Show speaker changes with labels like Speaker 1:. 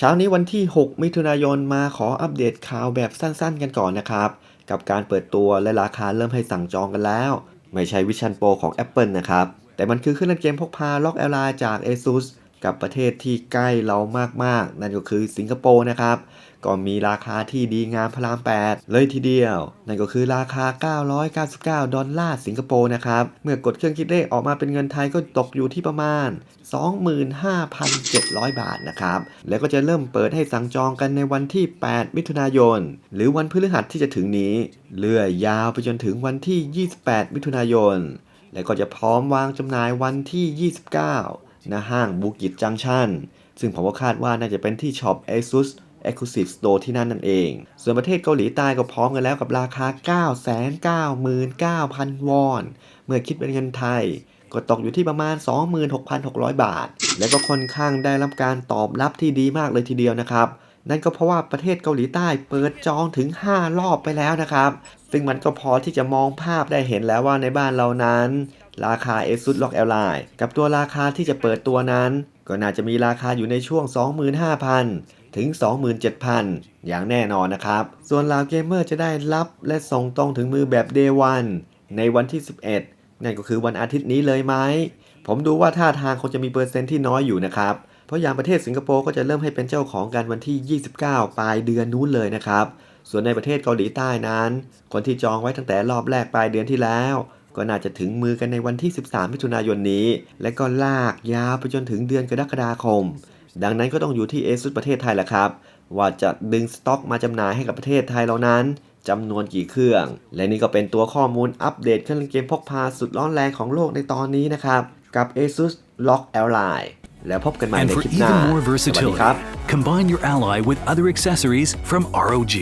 Speaker 1: เช้านี้วันที่ 6 มิถุนายนมาขออัปเดตข่าวแบบสั้นๆ กันก่อนนะครับ กับการเปิดตัวและราคาเริ่มให้สั่งจองกันแล้ว ไม่ใช่วิชันโปรของ Apple นะครับ แต่มันคือเครื่องเล่นเกมพกพาล็อกแอลไลจาก ASUS กับประเทศที่ใกล้เรามากๆ นั่นก็คือสิงคโปร์นะครับ ก็มีราคาที่ดีงามพระราม 8 เลยทีเดียว นั่นก็คือราคา 999 ดอลลาร์สิงคโปร์นะครับ เมื่อกดเครื่องคิดเลขออกมาเป็นเงินไทยก็ตกอยู่ที่ประมาณ 25,700 บาทนะครับ แล้วก็จะเริ่มเปิดให้สั่งจองกันในวันที่ 8 มิถุนายน หรือวันพฤหัสที่จะถึงนี้ เลื่อยยาวไปจนถึงวันที่ 28 มิถุนายน แล้วก็จะพร้อมวางจำหน่ายวันที่ 29 ณห้างบูกิจจังชันซึ่งผมก็คาดว่าน่าจะเป็นที่ช็อป ASUS Exclusive Store ที่นั่นนั่นเอง ส่วนประเทศเกาหลีใต้ก็พร้อมกันแล้วกับราคา 999,000 วอน เมื่อคิดเป็นเงินไทย ก็ตกอยู่ที่ประมาณ 26,600 บาท และก็ค่อนข้างได้รับการตอบรับที่ดีมากเลยทีเดียวนะครับ นั่นก็เพราะว่าประเทศเกาหลีใต้เปิดจองถึง 5 รอบไปแล้วนะครับ ซึ่งมันก็พอที่จะมองภาพได้เห็นแล้วว่าในบ้านเรานั้น ราคา ASUS Rock Ally กับตัวราคาที่จะเปิดตัวนั้น ก็น่าจะมีราคาอยู่ในช่วง 25,000 ถึง 27,000 อย่างแน่นอนนะครับ ส่วนลาวเกมเมอร์จะได้รับและส่งตรงถึงมือแบบ Day 1ในวันที่ 11 นั่นก็คือวันอาทิตย์นี้เลยไหม ผมดูว่าท่าทางคงจะมีเปอร์เซ็นต์ที่น้อยอยู่นะครับเพราะอย่างประเทศสิงคโปร์ก็จะเริ่มให้เป็นเจ้าของกันวันที่ 29 ปลายเดือนนู้นเลยนะครับ ส่วนในประเทศเกาหลีใต้นั้น คนที่จองไว้ตั้งแต่รอบแรกปลายเดือนที่แล้ว ก็น่าจะถึงมือกันในวันที่ 13 มิถุนายนนี้ และก็ลากยาวไปจนถึงเดือนกรกฎาคม ดังนั้นก็ต้องอยู่ที่เอซุสประเทศไทยแหละครับ ว่าจะดึงสต็อกมาจำหน่ายให้กับประเทศไทยเรานั้นจำนวนกี่เครื่อง และนี่ก็เป็นตัวข้อมูลอัปเดตเครื่องเล่นเกมพกพาสุดร้อนแรงของโลกในตอนนี้นะครับ กับ ASUS Lock Ally แล้วพบกันใหม่
Speaker 2: And
Speaker 1: ใน
Speaker 2: for
Speaker 1: คลิปหน้า
Speaker 2: even more
Speaker 1: สวัสดี
Speaker 2: versatility,
Speaker 1: ครับ
Speaker 2: combine your ally with other accessories from ROG.